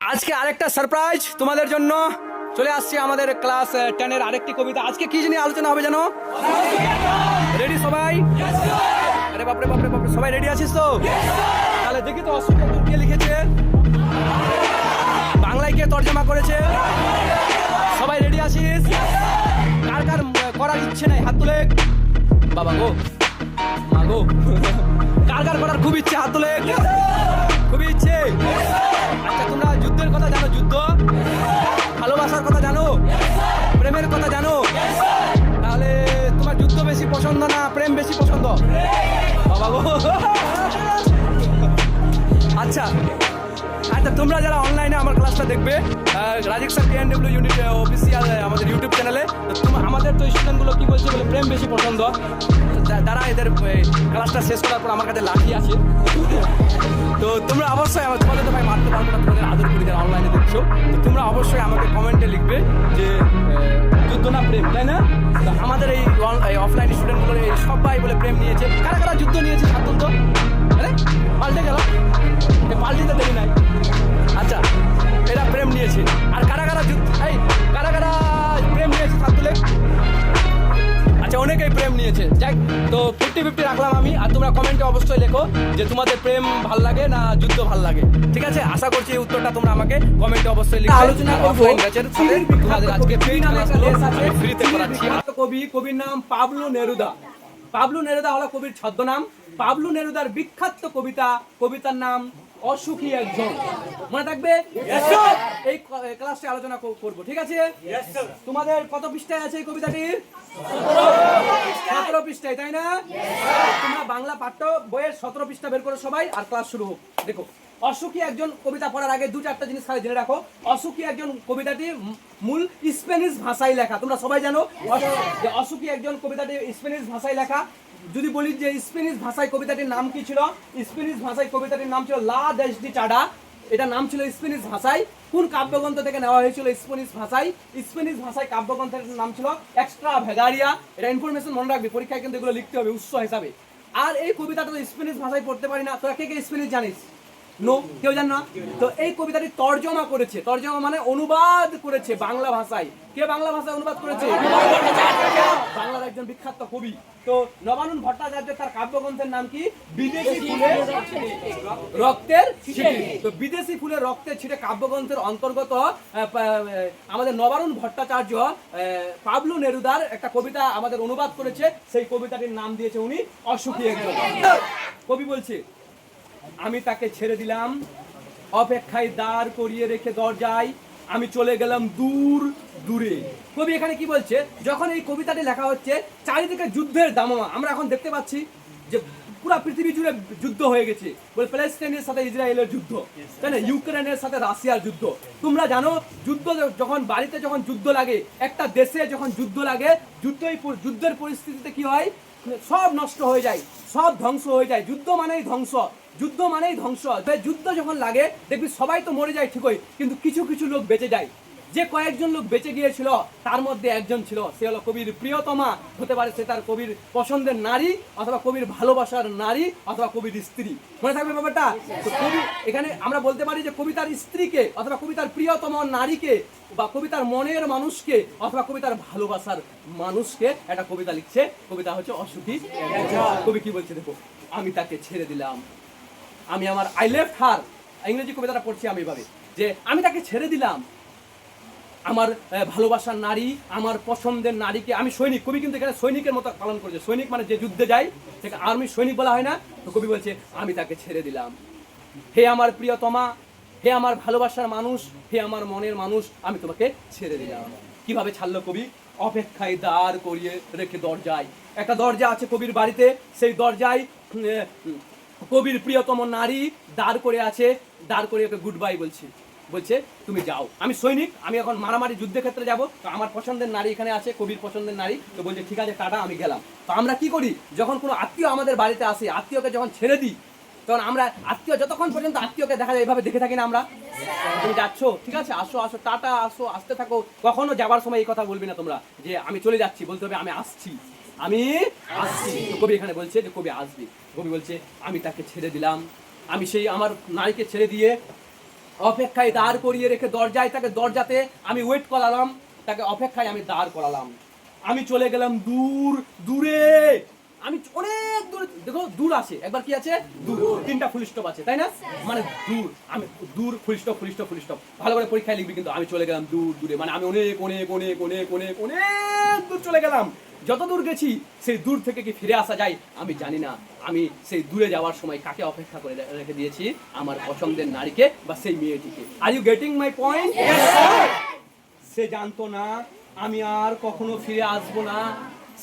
আজকে আরেকটা সারপ্রাইজ তোমাদের জন্য। চলে আসছি আমাদের ক্লাস টেনের আরেকটি কবিতা। আজকে কি নিয়ে আলোচনা হবে জানো? রেডি সবাই? আরে বাপরে বাপরে বাপরে, সবাই রেডি আছিস তো? তাহলে দেখি তো অসুবিধা কে লিখেছে। বাংলায় কে তর্জমা করেছে? সবাই রেডি আছিস? কার কার করার ইচ্ছে নাই? হাত তুলে। বাবা গো। মা গো কার কার করার খুব ইচ্ছে, হাত তুলে। খুব ইচ্ছে। আচ্ছা তোমরা যুদ্ধের কথা জানো, যুদ্ধ? ভালোবাসার কথা জানো? প্রেমের কথা জানো? তাহলে তোমার যুদ্ধ বেশি পছন্দ না প্রেম বেশি পছন্দ? বাবা গো। আচ্ছা আচ্ছা তোমরা যারা অনলাইনে আমার ক্লাসটা দেখবে Razik sir P N W unit official আমাদের ইউটিউব চ্যানেলে তোমরা আমাদের তো স্টুডেন্টগুলো কি বলছে বলে প্রেম বেশি পছন্দ। যারা এদের ক্লাসটা শেষ করার পর আমার কাছে লাঠি আছে। তো তোমরা অবশ্যই আমার তোমাদের তো ভাই মারতে পারব না, তোমাদের আদর করি যারা অনলাইনে দেখছ। তো তোমরা অবশ্যই আমাকে কমেন্টে লিখবে যে যুদ্ধ না প্রেম, তাই না? তো আমাদের এই অফলাইন স্টুডেন্টগুলো সবাই বলে প্রেম নিয়েছে। কারা কারা যুদ্ধ নিয়েছে সাতুল তো? আরে পাল্টে গেল। পাল্টিতে দেরি নাই। আচ্ছা এরা প্রেম নিয়েছে। আর কারা কারা যুদ্ধ এই কারা কারা প্রেম নিয়েছে সাতুলে আচ্ছা অনেকেই প্রেম নিয়েছে। যাই তো ফিফটি ফিফটি রাখলাম আমি আর তোমরা কমেন্টে অবশ্যই লেখো যে তোমাদের প্রেম ভালো লাগে না যুদ্ধ ভালো লাগে। ঠিক আছে? আশা করছি এই উত্তরটা তোমরা আমাকে কমেন্টে অবশ্যই লিখবে। আলোচনা করব। তোমাদের আজকে ফ্রি নামে একটা ফ্রিতে করাচ্ছি কবি কবির নাম পাবলু নেরুদা। পাবলু নেরুদা হলো কবির ছদ্মনাম। পাবলু নেরুদার বিখ্যাত কবিতা। কবিতার নাম অসুখী একজন। মনে থাকবে? এই ক্লাসে আলোচনা কর- করব ঠিক আছে? তোমাদের কত পৃষ্ঠায় আছে এই কবিতাটি? সতেরো পৃষ্ঠায়। তাই না? তোমরা বাংলা পাঠ্য বইয়ের সতেরো পৃষ্ঠা বের করো সবাই আর ক্লাস শুরু হোক। দেখো অসুখী একজন কবিতা পড়ার আগে দু চারটা জিনিস খালি জেনে রাখো। অসুখী একজন কবিতাটি মূল স্প্যানিশ ভাষায় লেখা। তোমরা সবাই জানো? যে অসুখী একজন কবিতাটি স্প্যানিশ ভাষায় লেখা। যদি বলি যে স্পেনিশ ভাষায় কবিতাটির নাম কি ছিল? স্প্যানিশ ভাষায় কবিতাটির নাম ছিল লা দেশ ডি চাডা এটা নাম ছিল স্পেনিশ ভাষায়। কোন কাব্যগ্রন্থ থেকে নেওয়া হয়েছিল স্পেনিশ ভাষায়? স্পেনিশ ভাষায় কাব্যগ্রন্থের নাম ছিল এক্সট্রা ভেগারিয়া এটা ইনফরমেশন মনে রাখবে, পরীক্ষায় কিন্তু এগুলো লিখতে হবে উৎস হিসাবে। আর এই কবিতাটা তো স্প্যানিশ ভাষায় পড়তে পারি না তোরা কে কে স্প্যানিশ জানিস? নো কেউ জান না? তো এই কবিতাটি তর্জমা করেছে। তর্জমা মানে অনুবাদ করেছে বাংলা ভাষায়। কে বাংলা ভাষায় অনুবাদ করেছে? বাংলার একজন বিখ্যাত কবি। তো নবানন্দ ভট্টাচার্য তার কাব্যগ্রন্থের নাম কি? বিদেশি ফুলের রক্তের তো বিদেশি ফুলের রক্তের ছিটে কাব্যগ্রন্থের অন্তর্গত আমাদের নবারুণ ভট্টাচার্য পাবলু নেরুদার একটা কবিতা আমাদের অনুবাদ করেছে। সেই কবিতাটির নাম দিয়েছে উনি অসুখী একজন। কবি বলছে আমি তাকে ছেড়ে দিলাম। অপেক্ষায় দাঁড় করিয়ে রেখে দরজায় আমি চলে গেলাম দূর দূরে। কবি এখানে কি বলছে? যখন এই কবিতাটি লেখা হচ্ছে, চারিদিকে যুদ্ধের দামামা। আমরা এখন দেখতে পাচ্ছি যে পুরো পৃথিবী জুড়ে যুদ্ধ হয়ে গেছে। বলে প্যালেস্টাইনের সাথে ইসরায়েলের যুদ্ধ, তাই না? ইউক্রেনের সাথে রাশিয়ার যুদ্ধ। তোমরা জানো, যুদ্ধ যখন বাড়িতে যখন যুদ্ধ লাগে, একটা দেশে যখন যুদ্ধ লাগে, যুদ্ধই যুদ্ধের পরিস্থিতিতে কি হয়? সব নষ্ট হয়ে যায়, সব ধ্বংস হয়ে যায়। যুদ্ধ মানেই ধ্বংস, যুদ্ধ মানেই ধ্বংস। যুদ্ধ যখন লাগে, দেখবি সবাই তো মরে যায় ঠিকই, কিন্তু কিছু কিছু লোক বেঁচে যায়। যে কয়েকজন লোক বেঁচে গিয়েছিল, তার মধ্যে একজন ছিল। সে হলো কবির প্রিয়তমা। হতে পারে সে তার কবির পছন্দের নারী অথবা কবির ভালোবাসার নারী অথবা কবির স্ত্রী। মনে থাকবে ব্যাপারটা? কবি এখানে আমরা বলতে পারি যে কবিতার স্ত্রীকে অথবা কবিতার প্রিয়তম নারীকে বা কবিতার মনের মানুষকে অথবা কবিতার ভালোবাসার মানুষকে একটা কবিতা লিখছে। কবিতা হচ্ছে অসুখী কবি কি বলছে দেখো? আমি তাকে ছেড়ে দিলাম। আমি আমার আই লেফট হার ইংরেজি কবিতাটা পড়ছি আমি এভাবে। যে আমি তাকে ছেড়ে দিলাম। আমার ভালোবাসার নারী, আমার পছন্দের নারীকে আমি সৈনিক, কবি কিন্তু এখানে সৈনিকের মতো পালন করেছে। সৈনিক মানে যে যুদ্ধে যায় সেটা আর্মি সৈনিক বলা হয় না, তো কবি বলছে, আমি তাকে ছেড়ে দিলাম। হে আমার প্রিয়তমা, হে আমার ভালোবাসার মানুষ, হে আমার মনের মানুষ, আমি তোমাকে ছেড়ে দিলাম। কীভাবে ছাড়লো কবি? অপেক্ষায় দাঁড় করিয়ে রেখে দরজায়। একটা দরজা আছে কবির বাড়িতে, সেই দরজায় কবির প্রিয়তম নারী দাঁড় করে আছে, দাঁড় করে ওকে গুড বাই বলছে। বলছে, তুমি যাও। আমি সৈনিক, আমি এখন মারামারি যুদ্ধক্ষেত্রে যাব। তো আমার পছন্দের নারী এখানে আছে, কবির পছন্দের নারী। তো বলছে, ঠিক আছে, টাটা, আমি গেলাম। তো আমরা কি করি? যখন কোনো আত্মীয় আমাদের বাড়িতে আসে, আত্মীয়কে যখন ছেড়ে দিই, তখন আমরা আত্মীয় যতক্ষণ পর্যন্ত আত্মীয়কে দেখা যায়, এভাবে দেখে থাকি না আমরা। তুমি যাচ্ছ, ঠিক আছে, আসো আসো, টাটা, আসো, আসতে থাকো। কখনো যাবার সময় এই কথা বলবি না তোমরা, যে আমি চলে যাচ্ছি, বলতে হবে, আমি আসছি। আমি আসছি। কবি এখানে বলছে যে, কবি আসবি। কবি বলছে, আমি তাকে ছেড়ে দিলাম। আমি সেই আমার নারীকে ছেড়ে দিয়ে অপেক্ষায় দাঁড় করিয়ে রেখে দরজায় তাকে দরজাতে আমি ওয়েট করালাম, তাকে অপেক্ষায় আমি দাঁড় করালাম। আমি চলে গেলাম দূর, দূরে। আমি অনেক দূর, দেখো, দূর আছে। একবার কি আছে? দূর। তিনটা ফুল স্টপ আছে, তাই না? মানে দূর। আমি দূর full stop full stop full stop ভালো করে পরীক্ষায় লিখবি কিন্তু আমি চলে গেলাম দূর, দূরে। মানে আমি অনেক অনেক অনেক অনেক অনেক দূর চলে গেলাম। যত দূর গেছি সেই দূর থেকে কি ফিরে আসা যায় আমি জানি না। আমি সেই দূরে যাওয়ার সময় কাকে অপেক্ষা করে রেখে দিয়েছি? আমার পছন্দের নারীকে বা সেই মেয়েটিকে। Are you getting my point সে জানতো না আমি আর কখনো ফিরে আসব না।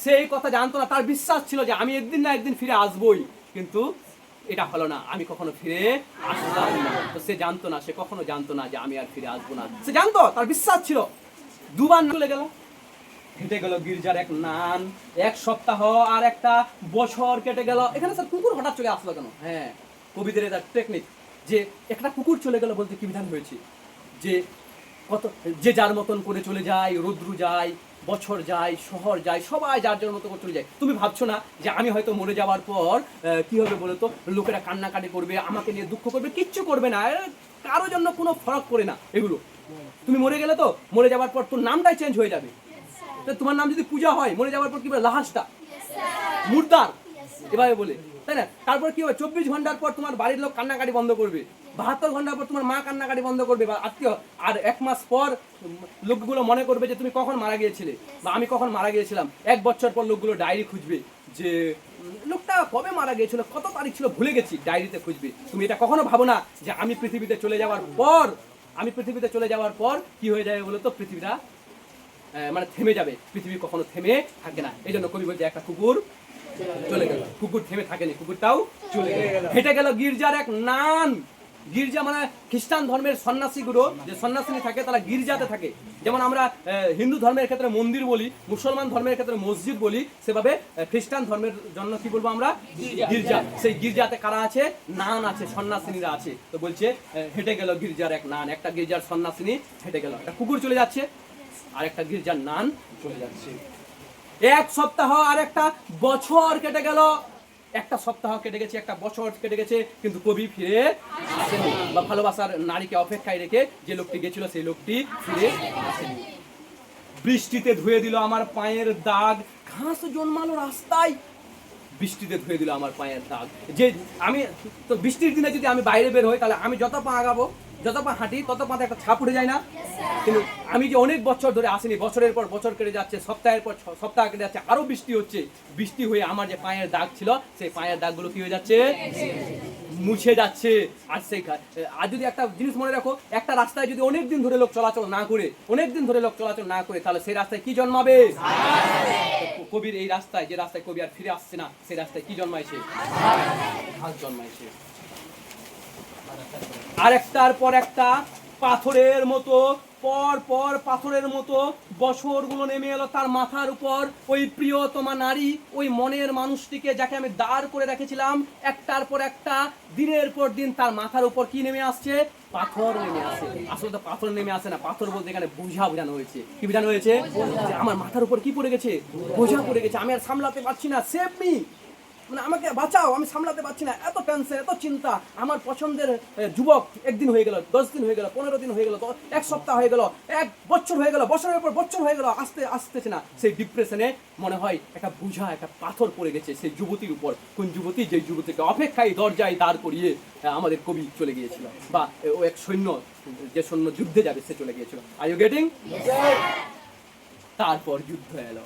সেই কথা জানতো না তার বিশ্বাস ছিল যে আমি একদিন না একদিন ফিরে আসবই। কিন্তু এটা হলো না আমি কখনো ফিরে আসলাম না। তো সে জানতো না সে কখনো জানতো না যে আমি আর ফিরে আসব না। সে জানতো তার বিশ্বাস ছিল। দুবার চলে গেল। কেটে গেল গির্জার এক নান। এক সপ্তাহ আর একটা বছর কেটে গেল। এখানে স্যার কুকুর হঠাৎ চলে আসলো কেন? হ্যাঁ কবিদের এটা টেকনিক যে একটা কুকুর চলে গেল বলতে কি বিধান হয়েছে? যে কত, যে যার মতন করে চলে যায়, রৌদ্রু যায়, বছর যায়, শহর যায়, সবাই যার যার মতো করে চলে যায়। তুমি ভাবছ না যে আমি হয়তো মরে যাওয়ার পর কি হবে বলো তো লোকেরা কান্নাকাটি করবে, আমাকে নিয়ে দুঃখ করবে, কিচ্ছু করবে না। কারও জন্য কোনো ফরক পড়ে না এগুলো। তুমি মরে গেলে তো, মরে যাওয়ার পর তোর নামটাই চেঞ্জ হয়ে যাবে। তোমার নাম যদি পূজা হয়, মরে যাওয়ার পর কি বলে? লাহাসটা মুর্দার। এভাবে বলে। তাই না? তারপর কি হবে? চব্বিশ ঘণ্টার পর তোমার বাড়ির লোক কান্নাকাটি বন্ধ করবে। বাহাত্তর ঘণ্টার পর তোমার মা কান্নাকাটি বন্ধ করবে। বা আত্মীয় আর এক মাস পর লোকগুলো মনে করবে যে, তুমি কখন মারা গিয়েছিলে? বা আমি কখন মারা গিয়েছিলাম? এক বছর পর লোকগুলো ডায়েরি খুঁজবে যে, লোকটা কবে মারা গিয়েছিল? কত তারিখ ছিল? ভুলে গেছি। ডায়েরিতে খুঁজবে। তুমি এটা কখনো ভাবো না যে, আমি পৃথিবীতে চলে যাওয়ার পর, আমি পৃথিবীতে চলে যাওয়ার পর কি হয়ে যাবে বলো তো? পৃথিবীটা মানে থেমে যাবে। পৃথিবী কখনো থেমে থাকে না। এই জন্য কবি বলছে একটা কুকুর চলে গেল। কুকুর থেমে থাকেনি কুকুরটাও চলে গেল। হেঁটে গেল। গির্জার এক নান গির্জা মানে খ্রিস্টান ধর্মের সন্ন্যাসীগুলো যে সন্ন্যাসিনী থাকে তারা গির্জাতে থাকে। যেমন আমরা হিন্দু ধর্মের ক্ষেত্রে মন্দির বলি মুসলমান ধর্মের ক্ষেত্রে মসজিদ বলি সেভাবে খ্রিস্টান ধর্মের জন্য কি বলব আমরা? গির্জা। সেই গির্জাতে কারা আছে? নান আছে সন্ন্যাসিনীরা আছে। তো বলছে হেঁটে গেল গির্জার এক নান একটা গির্জার সন্ন্যাসিনী হেঁটে গেল। একটা কুকুর চলে যাচ্ছে। আর একটা গির্জার নান চলে যাচ্ছে। এক সপ্তাহ আর একটা বছর কেটে গেল। একটা সপ্তাহ কেটে গেছে, একটা বছর কেটে গেছে, কিন্তু কবি ফিরে আসেনি বা ভালোবাসার নারীকে অপেক্ষায় রেখে যে লোকটি গেছিল, সেই লোকটি ফিরে আসেনি। বৃষ্টিতে ধুয়ে দিল আমার পায়ের দাগ। ঘাস জন্মালো রাস্তায়। বৃষ্টিতে ধুয়ে দিল আমার পায়ের দাগ। যে আমি তো বৃষ্টির দিনে যদি আমি বাইরে বের হই, তাহলে আমি যত পা আগাবো যত পা হাঁটি, তত পাতে একটা ছাপ উঠে যায় না। কিন্তু আমি যে অনেক বছর ধরে আসিনি, বছরের পর বছর কেটে যাচ্ছে, সপ্তাহের পর সপ্তাহ কেটে যাচ্ছে, আরও বৃষ্টি হচ্ছে। বৃষ্টি হয়ে আমার যে পায়ের দাগ ছিল, সেই পায়ের দাগগুলো কি হয়ে যাচ্ছে? মুছে যাচ্ছে। আর সেই আর যদি একটা জিনিস মনে রাখো, একটা রাস্তায় যদি অনেক দিন ধরে লোক চলাচল না করে অনেক দিন ধরে লোক চলাচল না করে, তাহলে সেই রাস্তায় কি জন্মাবে? কবির এই রাস্তায়, যে রাস্তায় কবি আর ফিরে আসছে না, সেই রাস্তায় কি জন্মাইছে? ঘাস জন্মাইছে। আর একটার পর একটা পাথরের মতো পর পর পাথরের মতো বছরগুলো নেমে এলো তার মাথার উপর। ওই প্রিয়তমা নারী ওই মনের মানুষটিকে যাকে আমি দাঁড় করে রেখেছিলাম একটার পর একটা দিনের পর দিন তার মাথার উপর কি নেমে আসছে? পাথর নেমে আসে। আসলে তো পাথর নেমে আসে না পাথর বলতে এখানে বোঝা বোঝানো হয়েছে। কি বোঝানো হয়েছে? আমার মাথার উপর কি পড়ে গেছে? বোঝা পড়ে গেছে। আমি আর সামলাতে পারছি না। সেভ মি মানে আমাকে বাঁচাও আমি সামলাতে পারছি না। এত টেনশন এত চিন্তা। আমার পছন্দের যুবক একদিন হয়ে গেল দশ দিন হয়ে গেল পনেরো দিন হয়ে গেল এক সপ্তাহ হয়ে গেল এক বছর হয়ে গেল বছরের পর বছর হয়ে গেল আসতে আসতেছে না। সেই ডিপ্রেশনে মনে হয় একটা বুঝা একটা পাথর পড়ে গেছে সেই যুবতীর উপর। কোন যুবতী যে যুবতীকে অপেক্ষায় দরজায় দাঁড় করিয়ে আমাদের কবি চলে গিয়েছিল। বা ও এক সৈন্য যে সৈন্য যুদ্ধে যাবে সে চলে গিয়েছিল। আর ইউ গেটিং তারপর যুদ্ধ এলো।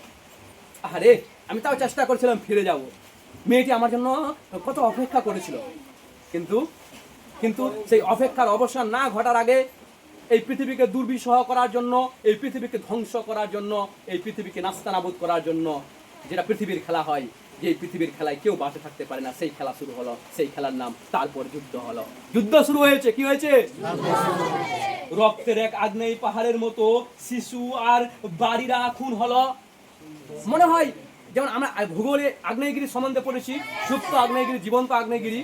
আরে আমি তাও চেষ্টা করছিলাম ফিরে যাব। মেয়েটি আমার জন্য কত অপেক্ষা করেছিল। কিন্তু কিন্তু সেই অপেক্ষার অবসান না ঘটার আগে এই পৃথিবীকে দুর্বিষহ করার জন্য, এই পৃথিবীকে ধ্বংস করার জন্য, এই পৃথিবীকে নাস্তানাবুদ করার জন্য যেটা পৃথিবীর খেলা হয় যে পৃথিবীর খেলায় কেউ বাঁচে থাকতে পারে না, সেই খেলা শুরু হলো, সেই খেলার নাম তারপর যুদ্ধ হলো। যুদ্ধ শুরু হয়েছে, কি হয়েছে? রক্তের এক আগ্নেয় পাহাড়ের মতো শিশু আর বাড়িরা খুন হলো। মনে হয় যেমন আমরা ভূগোলে আগ্নেয়গিরি সম্বন্ধে পড়েছি, সুপ্ত আগ্নেয়গিরি, জীবন্ত আগ্নেয়গিরি,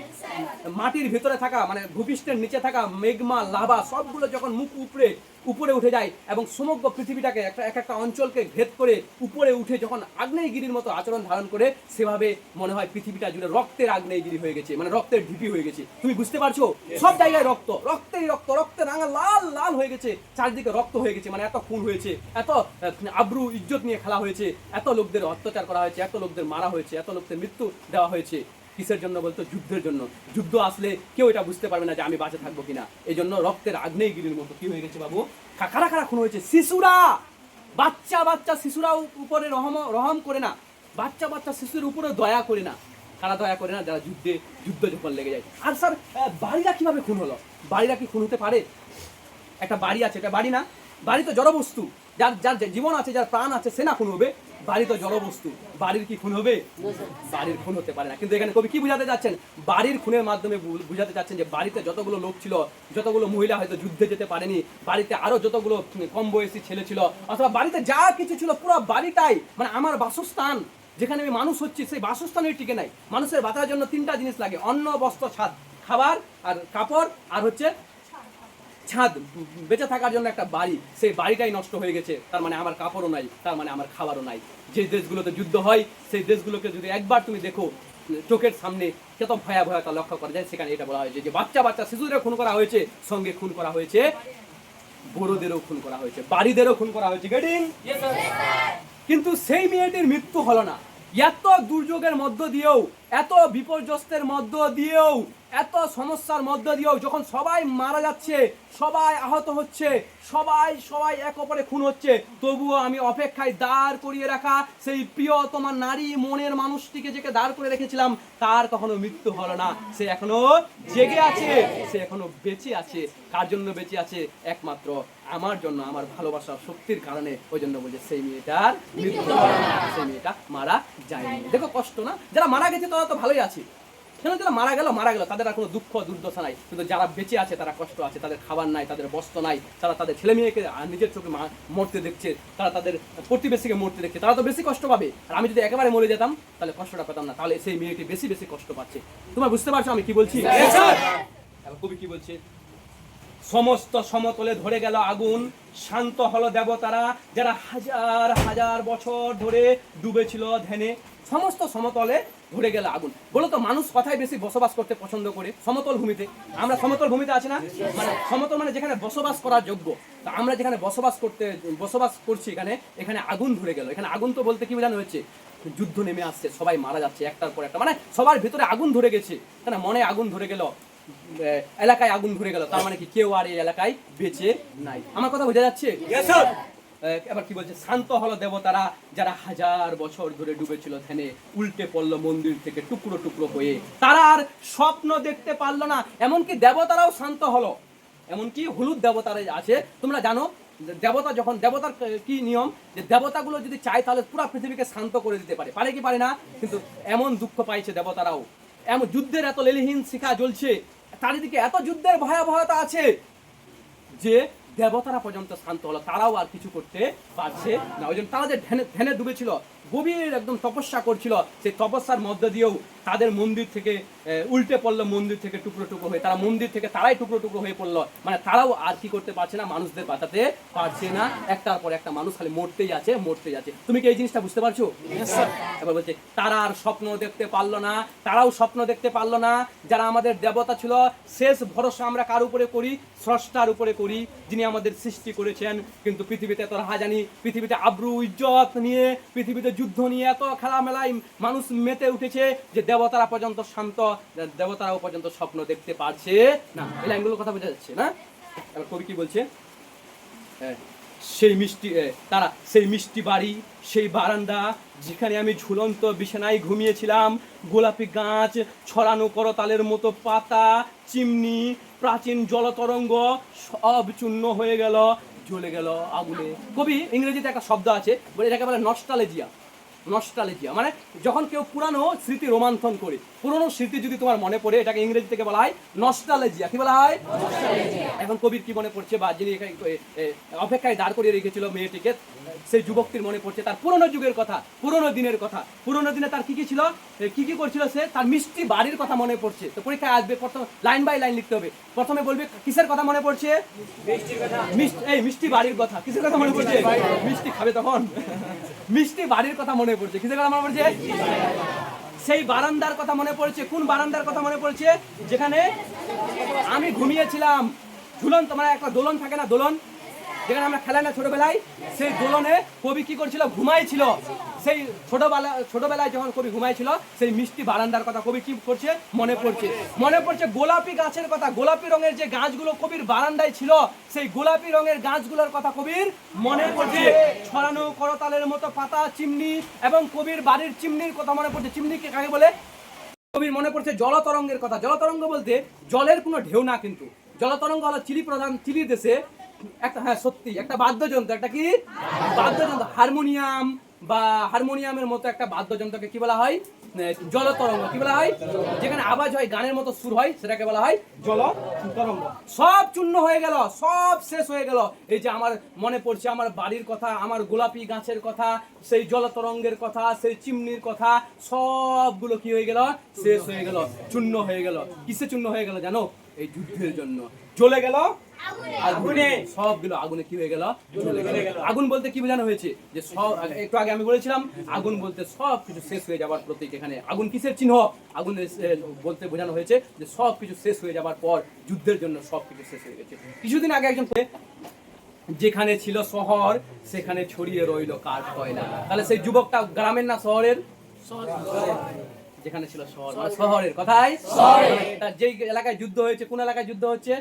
মাটির ভেতরে থাকা মানে ভূপৃষ্ঠের নিচে থাকা, মেঘমা, লাভা, সবগুলো যখন মুখ উপরে উপরে উঠে যায় এবং সমগ্র পৃথিবীটাকে একটা এক একটা অঞ্চলকে ভেদ করে উপরে উঠে যখন আগ্নেয়গিরির মতো আচরণ ধারণ করে সেভাবে মনে হয় পৃথিবীটা জুড়ে রক্তের আগ্নেয়গিরি হয়ে গেছে মানে রক্তের ঢিপি হয়ে গেছে। তুমি বুঝতে পারছ? সব জায়গায় রক্ত রক্তেরই রক্ত রক্তের রাঙা লাল লাল হয়ে গেছে চারদিকে রক্ত হয়ে গেছে মানে এত খুন হয়েছে এত আব্রু ইজ্জত নিয়ে খেলা হয়েছে এত লোকদের অত্যাচার করা হয়েছে এত লোকদের মারা হয়েছে এত লোকদের মৃত্যু দেওয়া হয়েছে। কিসের জন্য বলতো? যুদ্ধের জন্য। যুদ্ধ আসলে কেউ এটা বুঝতে পারবে না যে আমি বাঁচে থাকব কিনা। এই জন্য রক্তের আগ্নেয়গিরির মতো কি হয়ে গেছে বাবু? কারা কারা খুন হয়েছে? শিশুরা! বাচ্চা বাচ্চা শিশুরা উপরে রহম রহম করে না। বাচ্চা বাচ্চা শিশুর উপরে দয়া করে না। কারা দয়া করে না? যারা যুদ্ধে যুদ্ধ যখন লেগে যায়। আর স্যার বাড়িরা কীভাবে খুন হলো? বাড়িরা কি খুন হতে পারে? একটা বাড়ি আছে, এটা বাড়ি না? বাড়ি তো জড়বস্তু। যার যার জীবন আছে, যার প্রাণ আছে, সে না খুন হবে। বাড়ি তো জড়বস্তু। বাড়ির কি খুন হবে? বাড়ির খুন হতে পারে না। কিন্তু এখানে কবি কি বুঝাতে যাচ্ছেন বাড়ির খুনের মাধ্যমে বুঝাতে চাচ্ছেন যে বাড়িতে যতগুলো লোক ছিল, যতগুলো মহিলা হয়তো যুদ্ধে যেতে পারেনি, বাড়িতে আরও যতগুলো কম বয়সী ছেলে ছিল, অথবা বাড়িতে যা কিছু ছিল, পুরো বাড়িটাই মানে আমার বাসস্থান, যেখানে আমি মানুষ হচ্ছি, সেই বাসস্থানের টিকে নাই। মানুষের বাঁচার জন্য তিনটা জিনিস লাগে, অন্ন, বস্ত্র ছাদ খাবার আর কাপড়, আর হচ্ছে ছাদ বেঁচে থাকার জন্য একটা বাড়ি সেই বাড়িটাই নষ্ট হয়ে গেছে। তার মানে আমার কাপড়ও নাই তার মানে আমার খাবারও নাই। যে দেশগুলোতে যুদ্ধ হয় সেই দেশগুলোকে যদি একবার তুমি দেখো চোখের সামনে কত ভয়াবহতা লক্ষ্য করা যায় সেখানে এটা বলা হয়েছে যে বাচ্চা বাচ্চা শিশুদের খুন করা হয়েছে সঙ্গে খুন করা হয়েছে বড়দেরও খুন করা হয়েছে বাড়িদেরও খুন করা হয়েছে গেটিং কিন্তু সেই মেয়েটির মৃত্যু হলো না। এত দুর্যোগের মধ্য দিয়েও এত বিপর্যস্তের মধ্য দিয়েও এত সমস্যার মধ্য দিয়েও যখন সবাই মারা যাচ্ছে, সবাই আহত হচ্ছে, সবাই সবাই এক অপরে খুন হচ্ছে, তবুও আমি অপেক্ষায় দাঁড় করিয়ে রাখা সেই প্রিয় তোমার নারী মনের মানুষটিকে যেকে দাঁড় করে রেখেছিলাম, তার কখনো মৃত্যু হলো না। সে এখনও জেগে আছে, সে এখনও বেঁচে আছে। কার জন্য বেঁচে আছে? একমাত্র আমার জন্য, আমার ভালোবাসার শক্তির কারণে। ওই জন্য বলছে, সেই মেয়েটার মৃত্যু সেই মেয়েটা মারা যায়নি। দেখো কষ্ট না? যারা মারা গেছে, তারা তো ভালোই আছে। কেন যারা মারা গেল মারা গেল। তাদের আর কোনো দুঃখ দুর্দশা নাই। কিন্তু যারা বেঁচে আছে তারা কষ্ট আছে তাদের খাবার নাই তাদের বস্ত্র নাই তারা তাদের ছেলে মেয়েকে নিজের চোখে মরতে দেখছে তারা তাদের প্রতিবেশীকে মরতে দেখছে তারা তো বেশি কষ্ট পাবে। আর আমি যদি একেবারে মরে যেতাম তাহলে কষ্টটা পেতাম না। তাহলে সেই মেয়েটি বেশি বেশি কষ্ট পাচ্ছে। তোমার বুঝতে পারছ আমি কি বলছি? কবি কি বলছে? সমস্ত সমতলে ধরে গেল আগুন শান্ত হলো দেবতারা যারা হাজার হাজার বছর ধরে ডুবেছিল ধ্যানে। সমস্ত সমতলে ধরে গেল আগুন। বলো তো, মানুষ কথাই বেশি বসবাস করতে পছন্দ করে? সমতল ভূমিতে। আমরা সমতল ভূমিতে আছি না? মানে সমতল মানে যেখানে বসবাস করার যোগ্য। তা আমরা যেখানে বসবাস করতে, বসবাস করছি এখানে এখানে আগুন ধরে গেল। এখানে আগুন তো বলতে কি বোঝানো হচ্ছে যুদ্ধ নেমে আসছে, সবাই মারা যাচ্ছে একটার পর একটা। মানে সবার ভিতরে আগুন ধরে গেছে। কেন মনে আগুন ধরে গেল। এলাকায় আগুন ধরে গেল। তার মানে কি কেউ আর এই এলাকায় বেঁচে নাই। আমার কথা বোঝা যাচ্ছে? এবার কি বলছে? শান্ত হলো দেবতারা যারা হাজার বছর ধরে ডুবেছিল ধ্যানে, উল্টে পড়ল মন্দির থেকে টুকরো টুকরো হয়ে। তারা আর স্বপ্ন দেখতে পারল না, এমনকি দেবতারাও শান্ত হলো। এমনকি হলুদ দেবতারা আছে, তোমরা জানো, দেবতা যখন, দেবতার কি নিয়ম? যে দেবতাগুলো যদি চায় তাহলে পুরো পৃথিবীকে শান্ত করে দিতে পারে। পারে কি পারে না? কিন্তু এমন দুঃখ পাইছে দেবতারাও। এমন যুদ্ধের এত লেলিহীন শিখা জ্বলছে, চারিদিকে এত যুদ্ধের ভয়াবহতা আছে যে দেবতারা পর্যন্ত শান্ত হলো, তারাও আর কিছু করতে পারছে না। ওই জন্য তারা যে ধ্যানে ধ্যানে ডুবেছিল গভীর একদম তপস্যা করছিল সেই তপস্যার মধ্য দিয়েও তাদের মন্দির থেকে উল্টে পড়ল মন্দির থেকে টুকরো টুকরো হয়ে তারা মন্দির থেকে তারাই টুকরো টুকরো হয়ে পড়ল। মানে তারাও আর কি করতে পারছে না মানুষদের বাঁচাতে পারছে না। একটার পর একটা মানুষ খালি মরতেই আছে মরতেই আছে। তুমি কি এই জিনিসটা বুঝতে পারছ? এবার বলছে তারা আর স্বপ্ন দেখতে পারল না তারাও স্বপ্ন দেখতে পারল না। যারা আমাদের দেবতা ছিল শেষ ভরসা আমরা কার উপরে করি? স্রষ্টার উপরে করি যিনি আমাদের সৃষ্টি করেছেন। কিন্তু পৃথিবীতে এত রাহাজানি পৃথিবীতে আব্রু ইজ্জত নিয়ে পৃথিবীতে যুদ্ধ নিয়ে এত খেলামেলায় মানুষ মেতে উঠেছে যে দেবতারা পর্যন্ত শান্ত দেবতারাও পর্যন্ত স্বপ্ন দেখতে পারছে। না, এই লাইনগুলোর কথা বোঝা যাচ্ছে, না? কবি কি বলছে? সেই মিষ্টি তারা সেই মিষ্টি বাড়ি, সেই বারান্দা, যেখানে আমি ঝুলন্ত বিছানায় ঘুমিয়েছিলাম। গোলাপি গাছ, ছড়ানো করতালের মতো পাতা, চিমনি, প্রাচীন জলতরঙ্গ, সব চূর্ণ হয়ে গেল, জ্বলে গেল আগুনে। কবি ইংরেজিতে একটা শব্দ আছে বলে এটাকে বলে নস্টালেজিয়া নস্টালজিয়া মানে যখন কেউ পুরানো স্মৃতি রোমান্থন করে পুরনো স্মৃতি যদি তোমার মনে পড়ে এটাকে ইংরেজি থেকে বলা হয় নস্টালজিয়া কি বলা হয়? এখন কবির কি মনে পড়ছে বা যিনি অপেক্ষায় দাঁড় করিয়ে রেখেছিল মেয়েটিকে সেই যুবকটির মনে পড়ছে তার পুরনো যুগের কথা পুরনো দিনের কথা। পুরনো দিনে তার কি কি ছিল? কি কি করছিল সে? তার মিষ্টি বাড়ির কথা মনে পড়ছে। তো পরীক্ষায় আসবে প্রথম লাইন বাই লাইন লিখতে হবে। প্রথমে বলবে কিসের কথা মনে পড়ছে? এই মিষ্টি বাড়ির কথা কিসের কথা মনে পড়ছে? মিষ্টি খাবে তখন। মিষ্টি বাড়ির কথা মনে পড়ছে। কিসের কথা মনে পড়ছে? সেই বারান্দার কথা মনে পড়ছে। কোন বারান্দার কথা মনে পড়ছে? যেখানে আমি ঘুমিয়েছিলাম। ঝুলন, তোমার একটা দোলন থাকে না দোলন? যেখানে আমরা খেলাই না ছোটবেলায়, সেই দোলনে কবি কি করছিল? ঘুমাইছিল। সেই ছোটবেলা, ছোটবেলায় যখন কবি ঘুমাইছিল, সেই মিষ্টি বারান্দার কথা কবি কি করছে? মনে পড়ছে। মনে পড়ছে গোলাপি গাছের কথা। গোলাপি রঙের যে গাছগুলো কবির বারান্দায় ছিল, সেই গোলাপি রঙের গাছগুলোর কথা কবির মনে পড়ছে। ছড়ানো করতালের মতো পাতা, চিমনি এবং কবির বাড়ির চিমনির কথা মনে পড়ছে। চিমনি কে কাকে বলে? কবির মনে পড়ছে জলতরঙ্গের কথা। জলতরঙ্গ বলতে জলের কোনো ঢেউ না কিন্তু। জলতরঙ্গ হলো চিলি প্রধান চিলির দেশে একটা হ্যাঁ সত্যি, একটা বাদ্যযন্ত্র, একটা কি? বাদ্যযন্ত্র, হারমোনিয়াম বা হারমোনিয়ামের মতো একটা বাদ্যযন্ত্রকে কি বলা হয়? জলতরঙ্গ, কি বলা হয়? যেখানে আওয়াজ হয়, গানের মতো সুর হয়, সেটাকে বলা হয় জল তরঙ্গ সব চূর্ণ হয়ে গেল, সব শেষ হয়ে গেল। এই যে আমার মনে পড়ছে, আমার বাড়ির কথা, আমার গোলাপি গাছের কথা, সেই জলতরঙ্গের কথা, সেই চিমনির কথা, সবগুলো কি হয়ে গেল? শেষ হয়ে গেল, চূর্ণ হয়ে গেল। কিসে চূর্ণ হয়ে গেল জানো? এই যুদ্ধের জন্য। চলে গেল আগুনে সবগুলো আগুনে কি হয়ে গেল? আগুন বলতে কি বোঝানো হয়েছে? যে সব, একটু আগে আমি বলেছিলাম, আগুন বলতে সব কিছু শেষ হয়ে যাবার প্রতীক এখানে। আগুন কিসের চিহ্ন? বলতে বোঝানো হয়েছে যে সব কিছু শেষ হয়ে যাবার পর যুদ্ধের জন্য সব কিছু শেষ হয়ে গেছে। কিছুদিন আগে একজন যেখানে ছিল শহর, সেখানে ছড়িয়ে রইল কাঠ কয়লা। তাহলে সেই যুবকটা গ্রামের না শহরের? যেখানে ছিল শহর। মানে শহরের কথাই? তার যেই এলাকায় যুদ্ধ হয়েছে কোন এলাকায় যুদ্ধ হচ্ছে?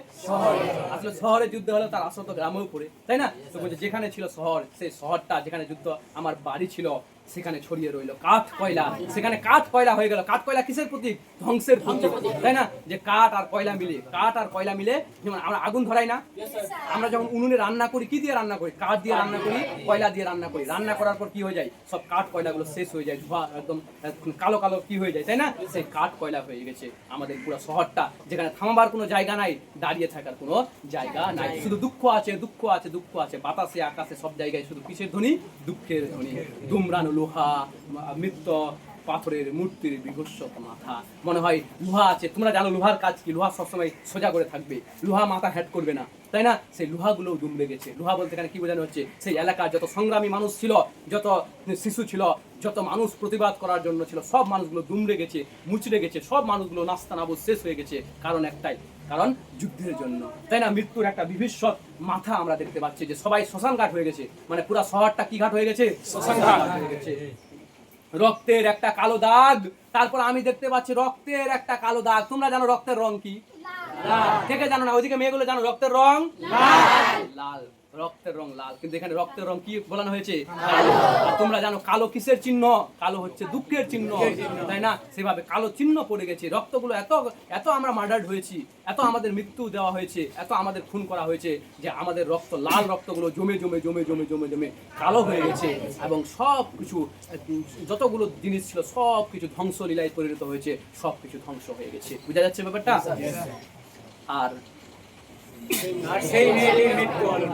আসলে শহরে যুদ্ধ হলো তার আসল তো গ্রামেও পড়ে তাই না? তো বলছে যেখানে ছিল শহর সেই শহরটা যেখানে যুদ্ধ আমার বাড়ি ছিল সেখানে ছড়িয়ে রইল। কাঠ কয়লা। সেখানে কাঠ কয়লা হয়ে গেল। কাঠ কয়লা কিসের প্রতীক? ধ্বংসের প্রতীক। তাই না? যে কাঠ আর কয়লা মিলে। কাঠ আর কয়লা মিলে যেমন আমরা আগুন ধরাই না। আমরা যখন উনুনে রান্না করি কি দিয়ে রান্না করি? কাঠ দিয়ে রান্না করি কয়লা দিয়ে রান্না করি। রান্না করার পর কি হয়ে যায়? সব কাঠ কয়লাগুলো শেষ হয়ে যায়। ধোয়া একদম কালো কালো কি হয়ে যায় তাই না? সেই কাঠ কয়লা হয়ে গেছে আমাদের পুরো শহরটা যেখানে থামাবার কোনো জায়গা নাই দাঁড়িয়ে থাকার কোনো জায়গা নাই। শুধু দুঃখ আছে দুঃখ আছে দুঃখ আছে। বাতাসে আকাশে সব জায়গায় শুধু কিসের ধ্বনি? দুঃখের ধ্বনি। দুমরানো লোহা মৃত্য পাথরের মূর্তির বিভৎসত মাথা। মনে হয় লোহা আছে। তোমরা জানো লোহার কাজ কি? লোহা সবসময় সোজা করে থাকবে। লোহা মাথা হ্যাট করবে না। তাই না? সেই লোহাগুলো দুমড়ে গেছে লোহা বলতে এখানে কি বোঝানো হচ্ছে? সেই এলাকার যত সংগ্রামী মানুষ ছিল, যত শিশু ছিল, যত মানুষ প্রতিবাদ করার জন্য ছিল, সব মানুষগুলো দুমড়ে গেছে মুচড়ে গেছে, সব মানুষগুলো নাস্তা নাবুদ শেষ হয়ে গেছে। কারণ একটাই কারণ যুদ্ধের জন্য। তাই না? মৃত্যুর একটা বিভীষৎ মাথা আমরা দেখতে পাচ্ছি যে সবাই শ্মশান ঘাট হয়ে গেছে। মানে পুরো শহরটা কি ঘাট হয়ে গেছে? শ্মশান ঘাট হয়ে গেছে। রক্তের একটা কালো দাগ। তারপর আমি দেখতে পাচ্ছি রক্তের একটা কালো দাগ। তোমরা জানো রক্তের রং কি? কে কে জানো না ওইদিকে মেয়েগুলো জানো রক্তের রং লাল। রক্তের রং লাল। কিন্তু এখানে রক্তের রং কি বলানো হয়েছে? তোমরা জানো কালো কিসের চিহ্ন? কালো হচ্ছে দুঃখের চিহ্ন। তাই না? সেভাবে কালো চিহ্ন পড়ে গেছে। রক্তগুলো এত এত আমরা মার্ডার্ড হয়েছি এত আমাদের মৃত্যু দেওয়া হয়েছে এত আমাদের খুন করা হয়েছে যে আমাদের রক্ত লাল রক্তগুলো জমে জমে জমে জমে জমে জমে কালো হয়ে গেছে এবং সব কিছু যতগুলো জিনিস ছিল সব কিছু ধ্বংসলীলায় পরিণত হয়েছে সব কিছু ধ্বংস হয়ে গেছে। বোঝা যাচ্ছে ব্যাপারটা? আর সেই মেয়েটির মৃত্যু হলো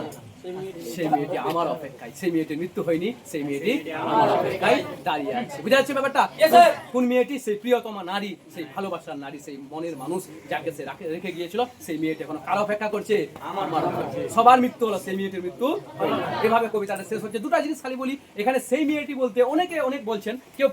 সেই মেয়েটি আমার অপেক্ষায়। সেই মেয়েটির মৃত্যু হয়নি সেই মেয়েটি আমার অপেক্ষায়। দাঁড়িয়ে আছে। বুঝা যাচ্ছে ব্যাপারটা? কোন মেয়েটি সেই প্রিয়তমা নারী সেই ভালোবাসার নারী সেই মনের মানুষ যাকে সে রাখে রেখে গিয়েছিল সেই মেয়েটি এখন কার অপেক্ষা করছে? আমার সবার মৃত্যু হলো সেই মেয়েটির মৃত্যু। এভাবে কবিতাটা শেষ হচ্ছে। দুটা জিনিস খালি বলি। এখানে সেই মেয়েটি বলতে অনেকে অনেক বলছেন কেউ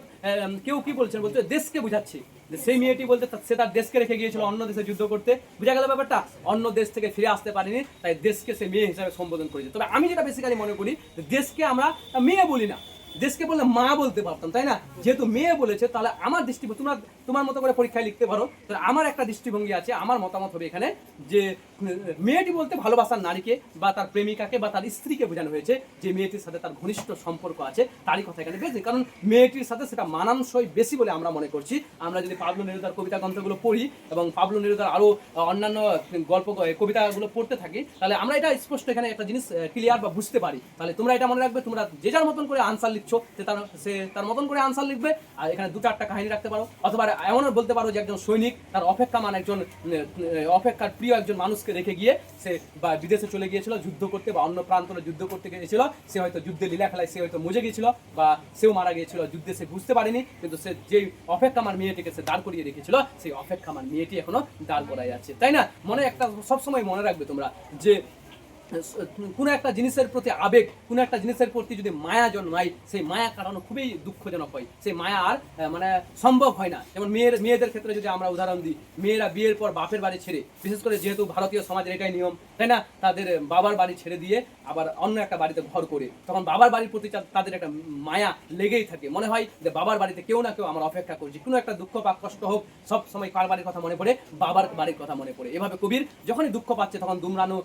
কেউ কি বলছেন বলতে? দেশকে বুঝাচ্ছে। সেই মেয়েটি বলতে সে তার দেশকে রেখে গিয়েছিল, অন্য দেশে যুদ্ধ করতে। বুঝা গেল ব্যাপারটা? অন্য দেশ থেকে ফিরে আসতে পারেনি, তাই দেশকে সে মেয়ে হিসাবে সম্বোধন করেছে। তবে আমি যেটা বেসিক্যালি মনে করি দেশকে আমরা মেয়ে বলি না। দেশকে বললে মা বলতে পারতাম, তাই না? যেহেতু মেয়ে বলেছে, তাহলে আমার দৃষ্টিভঙ্গি, তোমরা তোমার মতো করে পরীক্ষায় লিখতে পারো। তাহলে আমার একটা দৃষ্টিভঙ্গি আছে, আমার মতামত হবে এখানে যে, মেয়েটি বলতে ভালোবাসার নারীকে বা তার প্রেমিকাকে বা তার স্ত্রীকে বোঝানো হয়েছে যে মেয়েটির সাথে তার ঘনিষ্ঠ সম্পর্ক আছে, তারই কথা এখানে বেশি। কারণ মেয়েটির সাথে সেটা মানানসই বেশি বলে আমরা মনে করছি। আমরা যদি পাবলো নেরুদার কবিতা গ্রন্থগুলো পড়ি এবং পাবলো নেরুদার আরও অন্যান্য গল্প, কবিতাগুলো পড়তে থাকি, তাহলে আমরা এটা স্পষ্ট এখানে একটা জিনিস ক্লিয়ার বা বুঝতে পারি। তাহলে তোমরা এটা মনে রাখবে, তোমরা যে যার মতন করে আনসার লিখছো সে তার সে তার মতন করে আনসার লিখবে। আর এখানে দু চারটা কাহিনী রাখতে পারো। অথবা এমনও বলতে পারো যে একজন সৈনিক তার অপেক্ষামান একজন অপেক্ষার প্রিয় একজন মানুষকে রেখে গিয়ে সে বা বিদেশে চলে গিয়েছিল, যুদ্ধ করতে বা অন্য প্রান্তরে যুদ্ধ করতে গিয়েছিল। সে হয়তো যুদ্ধে লীলা খেলায় সে হয়তো মজে গিয়েছিল বা সেও মারা গিয়েছিল। যুদ্ধে সে বুঝতে পারেনি, কিন্তু সে যেই অপেক্ষামান মেয়েটিকে সে দাঁড় করিয়ে রেখেছিল, সেই অপেক্ষা অপেক্ষামান মেয়েটি এখনও দাঁড় করাই যাচ্ছে তাই না? মনে একটা সবসময় মনে রাখবে তোমরা যে কোনো একটা জিনিসের প্রতি আবেগ, কোনো একটা জিনিসের প্রতি যদি মায়া জন্মায়, সেই মায়া কাটানো খুবই দুঃখজনক হয়। সেই মায়া আর মানে সম্ভব হয় না। যেমন মেয়ের, মেয়েদের ক্ষেত্রে যদি আমরা উদাহরণ দিই, মেয়েরা বিয়ের পর বাপের বাড়ি ছেড়ে, বিশেষ করে যেহেতু ভারতীয় সমাজের এটাই নিয়ম, তাই না? তাদের বাবার বাড়ি ছেড়ে দিয়ে আবার অন্য একটা বাড়িতে ঘর করে, তখন বাবার বাড়ির প্রতি তাদের একটা মায়া লেগেই থাকে। মনে হয় যে বাবার বাড়িতে কেউ না কেউ আমরা অপেক্ষা করছি। কোনো একটা দুঃখ বা কষ্ট হোক, সব সময় কার বাড়ির কথা মনে পড়ে? বাবার বাড়ির কথা মনে পড়ে। এভাবে কবির যখনই দুঃখ পাচ্ছে, তখন দুমরানো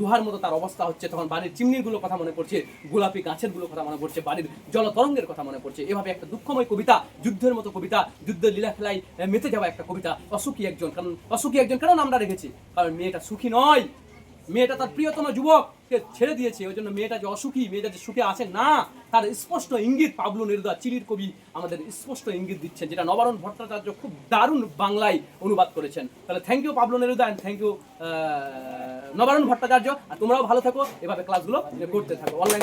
লুহার মতো তার অবস্থা হচ্ছে। তখন বাড়ির চিমনিগুলো কথা মনে পড়ছে, গোলাপি গাছেরগুলো কথা মনে পড়ছে, বাড়ির জলতরঙ্গের কথা মনে পড়ছে। এভাবে একটা দুঃখময় কবিতা, যুদ্ধের মতো কবিতা, যুদ্ধের লীলা খেলায় মেতে যাওয়া একটা কবিতা অসুখী একজন। কারণ অসুখী একজন কেন আমরা রেখেছি? কারণ মেয়েটা সুখী নয়। মেয়েটা তার প্রিয়তম যুবককে ছেড়ে দিয়েছে। ওই জন্য মেয়েটা যে অসুখী, মেয়েটা যে সুখে আছে, না, তার স্পষ্ট ইঙ্গিত পাবলু নির্দা চিলির কবি আমাদের স্পষ্ট ইঙ্গিত দিচ্ছেন, যেটা নবারণ ভট্টাচার্য খুব দারুণ বাংলায় অনুবাদ করেছেন। তাহলে thank you Pablo Neruda and thank you Nabarun Bhattacharya. আর তোমরাও ভালো থাকো, এভাবে ক্লাসগুলো করতে থাকো। অনলাইন